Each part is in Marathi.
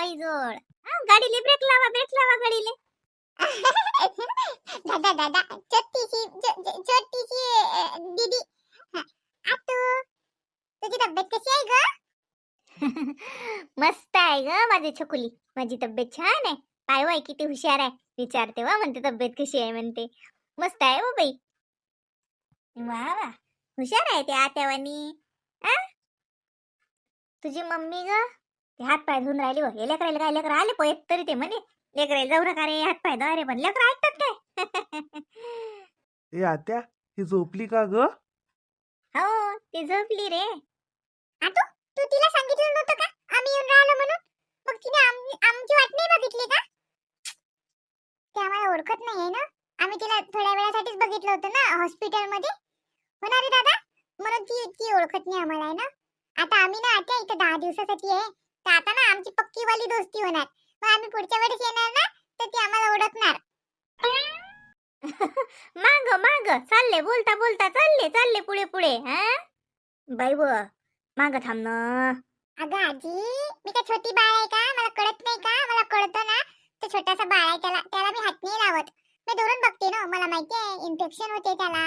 बाई जोड गाडीले ब्रेक लावा ब्रेक लावा गाडीले दादा दादा छोटीशी छोटीशी दीदी आतू तुझी तब्येत कशी आहे ग मस्त आहे ग माझी छकुली माझी तब्येत छान आहे पाय वाय किती हुशार आहे विचारते वा म्हणते तब्येत कशी आहे म्हणते मस्त आहे हो बाई वा वा हुशार आहे ते आत्यावानी तुझी मम्मी ग ते हात पाय धुवून राहिली बघ. लेकरायला काय लेकर आले पोहेत तरी ते म्हणे. लेकरायला जाऊ नका रे हात पाय धुवा रे पण लेकर ऐकतात काय? ए आत्या ही झोपली का ग? हो ती झोपली रे. आतू तू तिला सांगितलं नव्हतं का? आम्ही येऊन राहिलो म्हणून? मग तिने आम- आमची वाट नाही बघितली का? ते आम्हाला ओळखत नाहीये ना? आम्ही तिला थोड्या वेळासाठीच बघितलं होतं ना हॉस्पिटलमध्ये होणार रे दादा? म्हणून ती ती ओळखत नाही आम्हाला आहे ना? आता आम्ही ना आता इथं दहा दिवसासाठी आहे. तर आता ना आमची पक्की वाली दोस्ती होणार. मग आम्ही पुढच्या वेळेस येणार ना तर ती आम्हाला ओळखणार. माग माग. चालले बोलता बोलता. चालले चालले पुढे पुढे. हा? बाई ब माग थांब ना. अगं आजी मी काय छोटी बाळ आहे का? मला कळत नाही का? मला कळतं ना. तो छोटासा बाळ आहे त्याला त्याला मी हात नाही लावत. मी दुरून बघते ना. मला माहिती आहे इन्फेक्शन होते त्याला.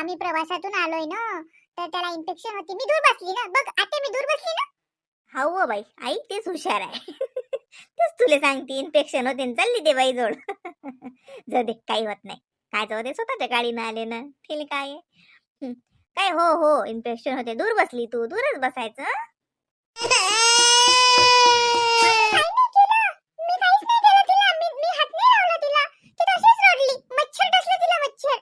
आम्ही प्रवासातून आलोय ना. तर त्याला इन्फेक्शन होते. मी दूर बसली ना. बघ आता मी दूर बसली ना. व बाई. आई तेच हुशार आहे. तेच तुले सांगते इन्फेक्शन होते चालली ते बाई जोड जाऊ दे काही होत नाही. काय जाऊ दे स्वतःच्या गाडीनं आले ना. तिला काय? हं. काय हो हो इन्फेक्शन होते. दूर बसली तू. दूरच बसायचं हं? मच्छर डसलं तिला, मच्छर.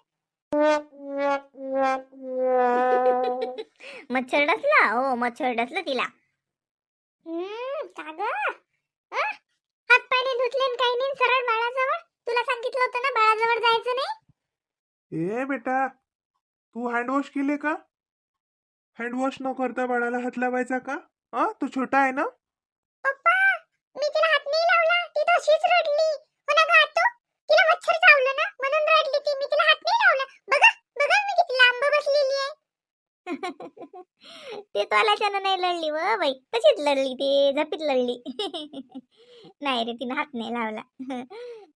मच्छर डसला? हो मच्छर डसलं तिला. गं? हात पाय नाही धुतले काही नाही सरळ बाळाजवळ. तुला सांगितलं होतं ना बाळाजवळ जायचं नाही? ए बेटा तू हँडवॉश केले का? हँडवॉश न करता बाळाला हात लावायचा का? हा तू छोटा आहे ना? पप्पा मी तिला हात नाही लावला. ती तशीच रडली. हो ना गं आतू तिला मच्छर चावलं ना? म्हणून रडली ती. मी तिला हात नाही लावला. बघा बघा मी किती लांब बसलेली आहे. ते तोलाच्यानं नाही लढली व बाई. तशीच लढली ते? झपीत लढली. नाही रे तिनं हात नाही लावला.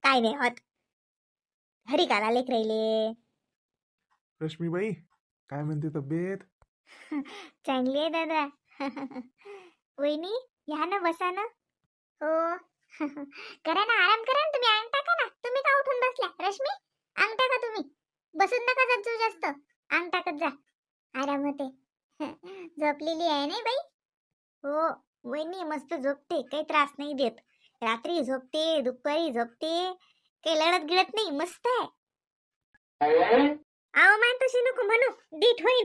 काय नाही होत हरी काला लेख राहिले? रश्मीबाई काय म्हणते तब्येत? चांगली आहे दादा. वहिनी या ना बसा ना. हो. करा ना आराम करा ना तुम्ही. अंग टाका ना. तुम्ही का उठून बसल्या? रश्मी अंग टाका तुम्ही. बसून नका जात जास्त. अंग टाकत जा. आराम होते झोपलेली आहे नाही बाई? हो वहिनी मस्त झोपते काही त्रास नाही देत. रात्री झोपते दुपारी झोपते काही लढत गिळत नाही मस्त आहे. आव मान तशी नको म्हणू डीट होईल.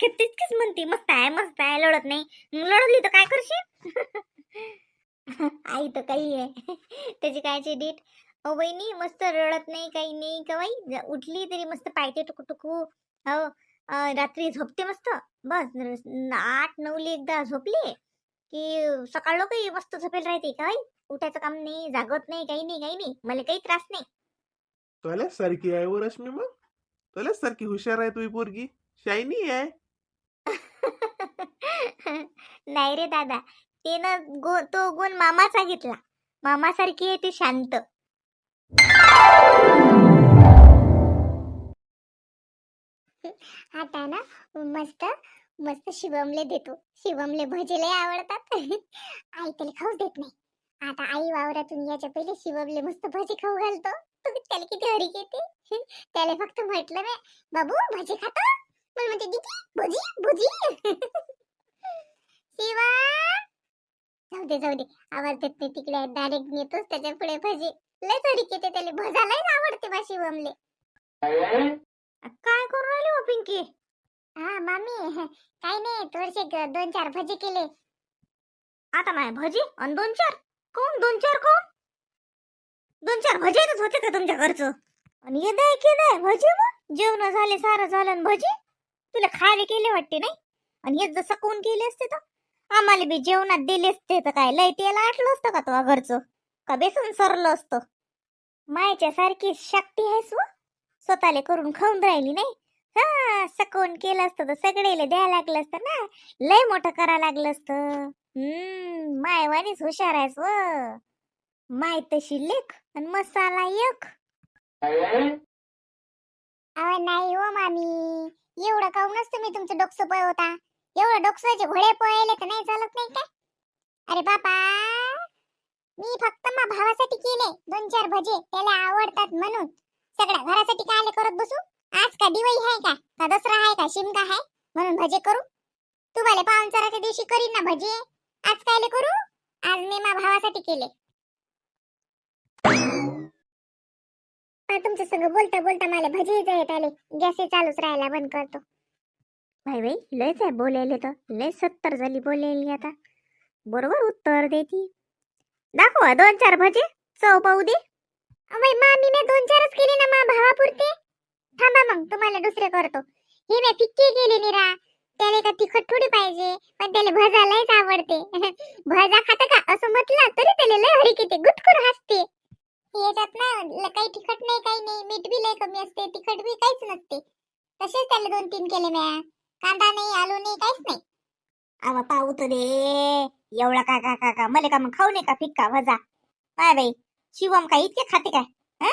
तितकीच म्हणते मस्त आहे मस्त आहे लढत नाही. लढवली लढली तर काय करशील? आई तर काही आहे. त्याची कायची डीट हो बहिणी मस्त रडत नाही काही नाही का बाई उठली तरी मस्त पायते टुकू टुकू हो रात्री झोपते मस्त. बस आठ नऊली एकदा झोपली की सकाळ लोकही मस्त झोपेल राहते. का बाई उठायचं काम नाही जागत नाही काही नाही काही नाही. मला काही त्रास नाही. तुलाच सारखी आहे व रश्मी मग. तुलाच सारखी हुशार आहे तुझी पोरगी. शायनी आहे. नाही रे दादा. ते ना गो तो गुण मामाचा घेतला. मामासारखी आहे ती शांत. आता ना मस्त मस्त शिवमले देतो. शिवमले भजे लय आवडतात. आई त्याला खाऊच देत नाही. आता आई वावरातून याच्या पहिले शिवमले मस्त भजी खाऊ घालतो. त्याला किती हरी घेते त्याला फक्त म्हटलं मी बाबू भजी खातो? मला म्हणते दिदी भजी भजी शिवा! जाऊ दे जाऊ दे. आवाज देत नाही तिकडे. डायरेक्ट नेतोच त्याच्या पुढे भजी. लय हरी घेते त्याला. भजा लय आवडते बा शिवमले. काय करून राहिली हो पिंकी? हा मामी काही नाही थोडेसे दोन चार भजी केले. आता माय भजी आणि दोन चार? कोण? दोन चार कोण? दोन चार भजेच होते का तुमच्या घरचं? आणि हे दाय केलंय भजी मग. जेवण झाले सारं झालं आणि भजी. तुला खायला केले वाटते नाही? आणि हे जसं कोण केले असते तर? आम्हाला बी जेवणात दिले असते तर काय? लय तेल आटलं असतं का तो घरचं? का बेसन सरलं असतं? मायच्या सारखी शक्ती आहेस व? स्वतःले करून खाऊन राहिली नाही. हा सकून केलं असतं तर सगळेले द्यायला लागलं असतं ना. लय मोठं करा लागलं असतं. हम्म मायवानीच हुशार आहेस व. माय तशी लेख आणि मसाला एक. अहो नाही हो मामी. एवढं काऊनच तुम्ही तुमचं डोकसं पळवता. एवढं डोकसाचे घोडे पळले तर नाही चालत नाही काय अरे बापा मी फक्त मा भावासाठी केले. दोन चार भजे त्याला आवडतात म्हणून. सगळ्या घरासाठी काय आले करत बसू? आज का दिवाळी आहे का? का दसरा आहे का? शिमगा आहे? म्हणून भजे करू? तुम्हाला पाहुणचाराच्या दिवशी करीन ना भजे. आज काय करू? आज मी मा भावासाठी केले. आ, तुमच्या संग बोलता बोलता मला भजी येत आले. गॅस चालूच राहायला बंद करतो. भाई भाई लयच आहे बोलायले तर. लय सत्तर झाली बोलायली आता. बरोबर उत्तर देती. दाखवा दोन चार भजे. चव पाहू दे. अवय मा मी दोन चारच केले ना मा भावापुरते. थांबा मग तुम्हाला दुसरे करतो. ही मी फिक्की केली निरा. त्याला का तिखट थोडी पाहिजे पण त्याला भजा लयच आवडते. भजा खात का? असं म्हटलं तरी त्याला लय हरी किती गुटकुर हसते. याच्यात ना काही तिखट नाही काही नाही. मीठ बी लय कमी असते तिखट बी काहीच नसते. तसेच त्याला दोन तीन केले म्या. कांदा नाही आलू नाही काहीच नाही. अव पाहू तर दे. एवढा का का का का? मला का मग खाऊ नये का फिक्का भजा? काय बाई. शिवम काय इतके खाते काय? हा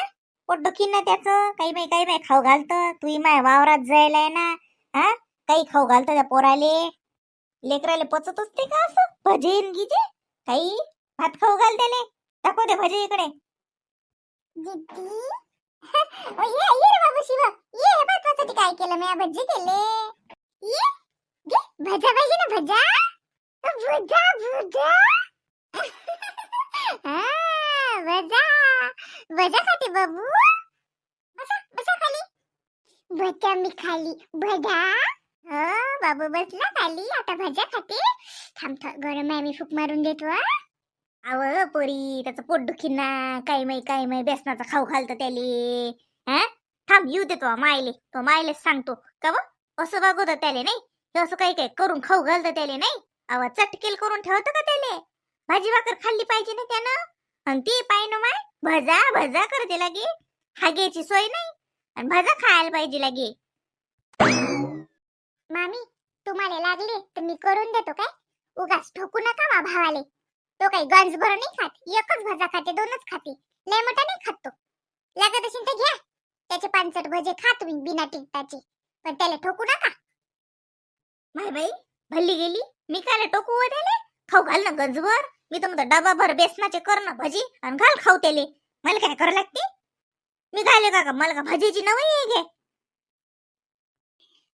पोट दुखीन ना त्याचं. काही बाई काही बाई खाऊ घालतं. तू माय वावरात जायलाय ना. हा काही खाऊ घालतं त्या पोराले. लेकराले पचत असते का असं? भजे गिजे? काही? भात खाऊ घाल त्याले. दाखव दे भजे इकडे. ये ये बाबू शिवा ये काय केलं. मी भजी केले. ये घे. भजा पाहिजे ना भजा. भजा भजा. हा वजा. वजा खाते बाबू. बसा बसा खाली. भजा मी खाली. भजा हो बाबू बसला खाली. आता भजा खाते. थांब थांब. गरम आहे मी फूक मारून देतो आव पोरी त्याचं पोट दुखी ना. काही माही काही माही. बेसनाचा खाऊ घालतं त्याले. हा? थांब येऊ देतो मायले. तो मायलेच सांगतो. का व? असं बघतो त्याले नाही? हे असं काही काही करून खाऊ घालतं त्याले नाही? अव चटकेल करून ठेवतं का त्याले? भाजी भाकर खाल्ली पाहिजे ना त्यानं? आणि ती पाय ना माय भजा भजा करते लागे. हागेची सोय नाही आणि भजा खायला पाहिजे लागे. मामी तुम्हाला लागले तर मी करून देतो काय? उगाच ठोकू नका मा भावाले. तो काही गंज भर नाही खात एकच भजा खाते दोनच खाते. लय मोठा नाही खात तो. लागत असेल तर घ्या. त्याचे पानसट भजे खा तुम्ही बिना टिकटाचे. पण त्याला ठोकू नका. माय बाई भल्ली गेली? मी काय टोकू त्याला? खाऊ घाल ना गंजभर. मी तर म्हणतो डबा भर बेसनाचे कर ना भजी आणि घाल खाऊ त्याले मला काय करा लागते? मी घाले का मला का भजीची नवी घे.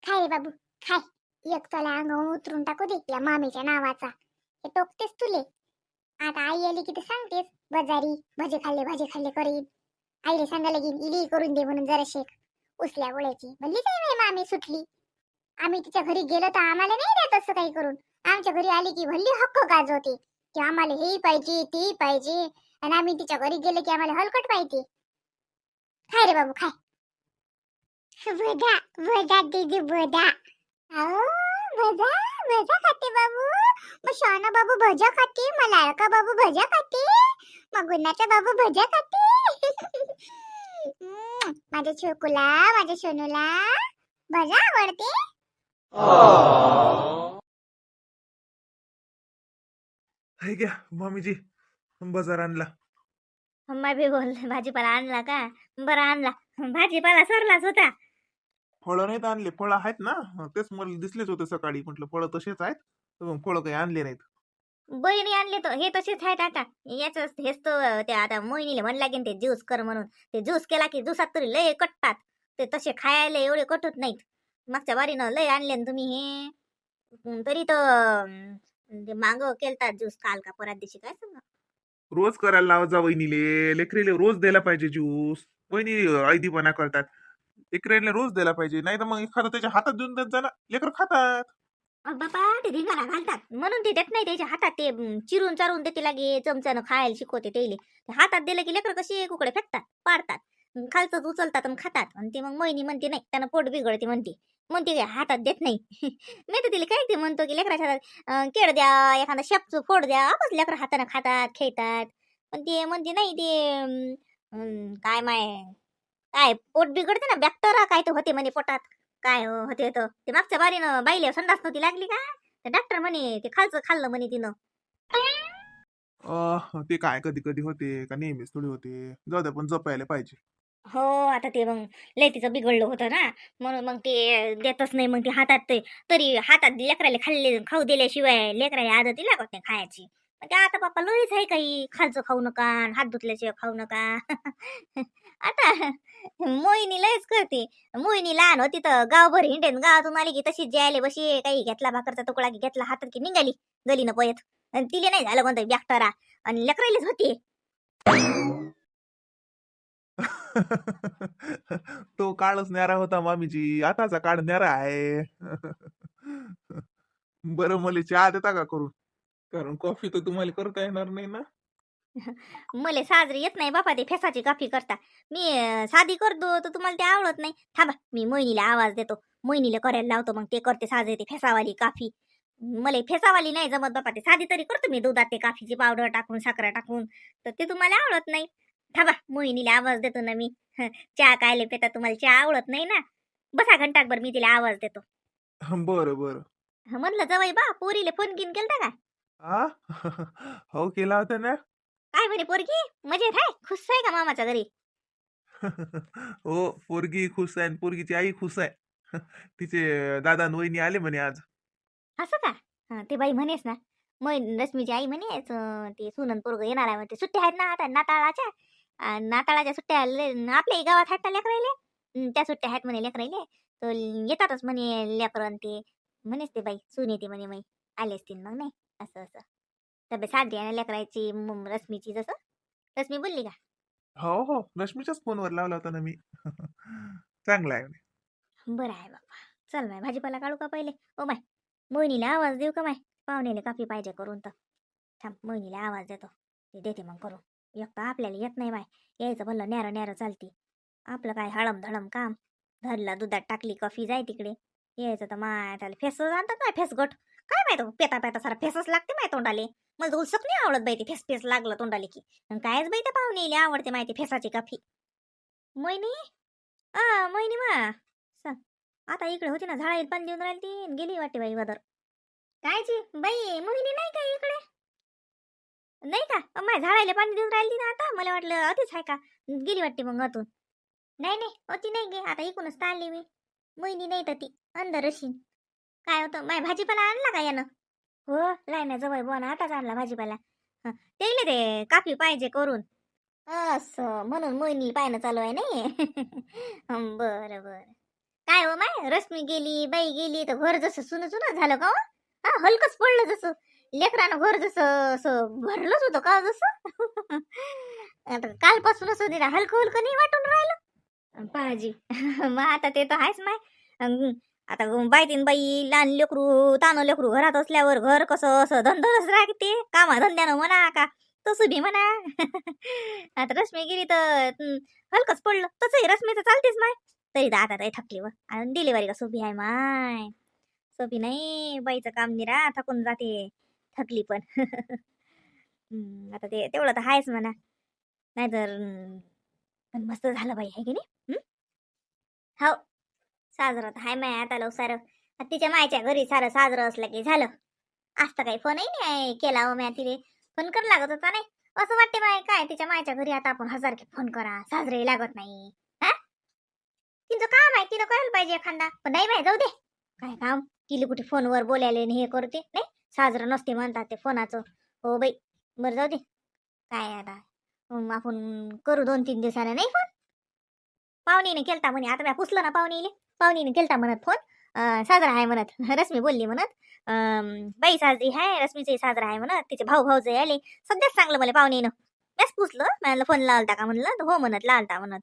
खाय बाबू खाय. एक चला अंगावर उतरून टाकू दे या मामीच्या नावाचा. हे टोकतेस तुले. आता आई आली की ते सांगतेस बजारी भजे खाल्ले भाजी खाल्ले करीन. आईले सांगायला घेईन इली करून दे म्हणून जरा शेख उचल्या गोळ्याची म्हणली काय नाही मामी सुटली. आम्ही तिच्या घरी गेलो तर आम्हाला नाही देत असं काही करून. आमच्या घरी आली की भल्ली हक्क गाजवते. की आम्हाला हेही पाहिजे तेही पाहिजे. आणि आम्ही तिच्या घरी गेले की आम्हाला हलकट पाहिजे खाय रे बाबू खाय. दीदी अहो भजा भजा खाते बाबू. मग शहाणा बाबू भजा खाते मग लाडका बाबू भजा खाते मग गुन्हाचा बाबू भजा खाते. माझ्या छोकूला माझ्या सोनूला भजा आवडते. हे घ्या मामीजी बाजार आणला. मम्मा बी बोल भाजीपाला आणला का? बरं आणला. भाजीपाला सरलाच होता. फळं नाहीत आणले फळं आहेत ना? हं, तेच मला दिसलेच होते सकाळी. म्हटलं फळं तसेच आहेत तर मग फळं काही आणले नाहीत. बहिणी आणले तर हे तसेच आहेत आता. याच हेच तर ते आता मोहिनीले म्हण लागेल ते ज्यूस कर म्हणून. ते ज्यूस केला की ज्यूसात तरी लय कटतात. ते तसे खायला एवढे कटत नाहीत. मागच्या बारीनं लय आणले ना तुम्ही हे. तरी तर अं, ते माग केलतात ज्यूस काल का परत दिवशी काय सांगा? रोज करायला लावत जा वहिनीले. लेकरेले रोज द्यायला पाहिजे ज्यूस. वहिनी ऐदीपणा करतात. लेकरेले रोज द्यायला पाहिजे. नाही तर मग एखादं त्याच्या हातात देऊन देत जा ना. लेकर खातात. बाबा ते धिंगाणा घालतात. म्हणून ते देत नाही त्याच्या हातात. ते अं, चिरून चारून देते लागे. चमच्यानं खायला शिकवते त्याले. ते हातात दिलं की लेकर कशी कुकडे फेकतात पाडतात. खालचंच उचलतात खातात. आणि ते मग मोहिनी म्हणते नाही त्यानं पोट बिघडते म्हणते. म्हणते काय हातात देत नाही. मी तर तिला काय ते म्हणतो की लेकराच्या हातात केळ द्या एखादा शेपचं फोड द्या आपच लेकर हातानं खातात खेळतात. पण ते म्हणते नाही ते काय माय काय पोट बिघडते ना बॅक्टेरिया काय तर होते म्हणे पोटात. काय हो, होते तर. ते मागच्या बारीनं बाईले संडास नव्हती लागली का? ते डॉक्टर म्हणे ते खालचं खाल्लं म्हणे तिनं. ते काय कधी कधी होते का नेहमीच थोडी होते. जाऊ द्या पण जपायला पाहिजे. हो आता ते मग लय तिचं बिघडलं होतं ना. म्हणून मग ते देतच नाही मग ते हातात ते तरी हातात लेकराला खाल्ले खाऊ दिल्याशिवाय लेकराला आदती लागत नाही खायची. मग ते आता पप्पा लोळीच आहे काही खालचं खाऊ नका आणि हात धुतल्याशिवाय खाऊ नका. आता मोहिनी लयच करते. मोहिनी लहान होती तर गावभर हिंडेन गावातून आली की तशीच जायले बशी काही घेतला भाकरचा तुकडा की घेतला हातात की निघाली गलीनं पयत आणि तिले नाही झालं कोणतं बॅक्टरा आणि लेकरालीच होती. तो काळच न्यारा होता मामीजी. आताचा काळ न्यारा आहे. बरं मला चहा देता का करून? कारण कॉफी तर तुम्हाला करता येणार नाही ना. मले साजरी येत नाही बापा ते फेसाची काफी करता. मी अं, साधी करतो तर तुम्हाला ते आवडत नाही. थांबा मी मोहिनीला आवाज देतो. मोहिनीला करायला लावतो मग ते करते साजरी ते फेसावाली काफी मला फेसावाली नाही जमत बापा ते साधी तरी करतो मी दुधात ते काफीची पावडर टाकून साखर टाकून. तर ते तुम्हाला आवडत नाही. थांबा मोहिनीला आवाज देतो ना मी. चहा कायले पेता तुम्हाला चहा आवडत नाही ना. बसा घंटाकभर मी तिला आवाज देतो. बरं बरं. हं, म्हणलं जवळ बा पोरीले फोन घेऊन केलता का? हा हो केला होता ना. काय म्हणे पोरगी? मजेत आहे खुश आहे का मामाच्या घरी? हो पोरगी खुश आहे आणि पोरगीची आई खुश आहे. तिचे दादा आणि वहिनी आले म्हणे आज. असं का? हं, ते बाई म्हणेस ना. मग रश्मीची आई म्हणेस अं, ते सुनन पोरग येणार आहे म्हणते. सुट्ट्या आहेत ना आता नाताळाच्या. नाताळाच्या सुट्ट्या आपल्याही गावात ना लेकरायले हं, त्या सुट्ट्या आहेत म्हणे लेकरायले तर येतातच म्हणे लेकरं ते. म्हणेस ते बाई सून येते म्हणे माई आले असतील मग नाही. असं असं. तब्येत आहे ना लेकरायची रश्मीची जसं? रश्मी बोलली का? हो हो. रश्मीच्याच फोनवर लावला होता ना मी. चांगला आहे. बरं आहे बाबा चल माय भाजीपाला काढू का पहिले? ओ माय मोहिनीला आवाज देऊ का माय? पाहुणेले काफी पाहिजे करून तर. थांब मोहिनीला आवाज देतो. ते देते मग करून. एक तर आपल्याला येत नाही माय यायचं भलं न्यारं न्यारं चालती. आपलं काय हळम धडम काम. धरला दुधात टाकली कफी जाय तिकडे. यायचं तर माय त्याला फेस आणतात ना फेसगट. काय माहिती हो, पेता पेता सारा फेसच लागते माय तोंडाले. मला तर उलसक नाही आवडत बाई ते फेस फेस लागलं तोंडाले की. अन कायच बाई त्या पाहुणे आवडते माहिती फेसाची कफी मोहिनी? आ मैनी मा. आता इकडे होती ना झाडा पाणी देऊन राहिली ती आणि गेली वाटते बाई वदर. कायची? बाई मोहिनी नाही का इकडे? नाही का? माय झाडायला पाणी देऊन राहिली ना आता. मला वाटलं अतिच आहे का? गेली वाटते मग अतून. नाही नाही अति नाही गे. आता इकूनच तर आली मी. मोहिनी नाही तर ती. अंदर अशी काय होतं? माय भाजीपाला आणला का यानं? हो लायना जवळ बोना आताच आणला भाजीपाला. तेले ते कापी पाहिजे करून. असं म्हणून मोहिनी पाहणं चालू आहे नाही. बरं बरं. काय हो माय? रश्मी गेली बाई गेली तर घर जसं सुन सुन झालं का हो? हा हलकच पडलं जसं. लेकरानं घर जसं असं भरलंच होतं का जसं? आता कालपासून असं तिला हलकं हलकं नाही वाटून राहिलं. पाहाजी मग आता ते तर आहेच माय. आता बायतीन बाई लहान लेकरू तानं लेकरू घरात असल्यावर घर कसं असं धंदच राहते. कामा धंद्यानं म्हणा का तसं बी म्हणा. आता रश्मीगिरी तर हलकंच पडलं. तसंही रश्मी तर चालतेच माय. तरी तर आता ताई थकली व आणि डिलिव्हरी का सोपी आहे माय. सोपी नाही बाईचं काम निरा थकून जाते. थकली पण. आता ते तेवढं तर आहेच म्हणा. नाहीतर पण मस्त झालं बाई आहे की नाही? हो. साजरं तर हाय माय आता लव सारं. आता तिच्या मायच्या घरी सारं साजरं असलं की झालं. आज तर काही फोनही नाही केला हो म्या तिने फोन कर लागत होता नाही. असं वाटते माय काय तिच्या मायच्या घरी आता आपण हजार फोन करा साजरे लागत नाही. हा? तिचं काम आहे तिनं करायला पाहिजे एखादा. पण नाही बाय जाऊ दे. काय काम? तिला कुठे फोनवर बोलायला हे करते नाही? साजरं नसते म्हणतात ते फोनाचं. हो बाई बरं जाऊ दे. काय आता? आपण करू दोन तीन दिवसाने नाही फोन? पाहुणीने केलता म्हणे आता मी पुसलं ना पाहुणीले. पाहुणीने केलता म्हणत फोन. साजरा आहे म्हणत. रश्मी बोलली म्हणत. बाई साजरी आहे रश्मीचे साजरा आहे म्हणत. तिचे भाऊ भाऊ जे आले. सध्याच सांगलं मला पाहुणीनं. मॅच पुसलं मला फोन लावलता का म्हणलं? हो म्हणत लावलता म्हणत.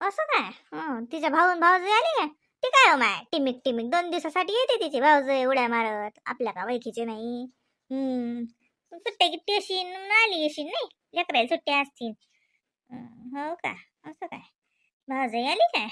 असं काय? तिच्या भाऊन भाऊजे आले काय? ते काय हो माय? टिमिक टिमिक. दोन दिवसासाठी येते तिचे भाऊजे उड्या मारत. आपल्या का ओळखीचे नाही? हम्म. सुट्ट्या गिट्टी अशी आली अशी नाही? लेकरायला सुट्ट्या असतील. हो का? असं काय? भाऊजे आली काय?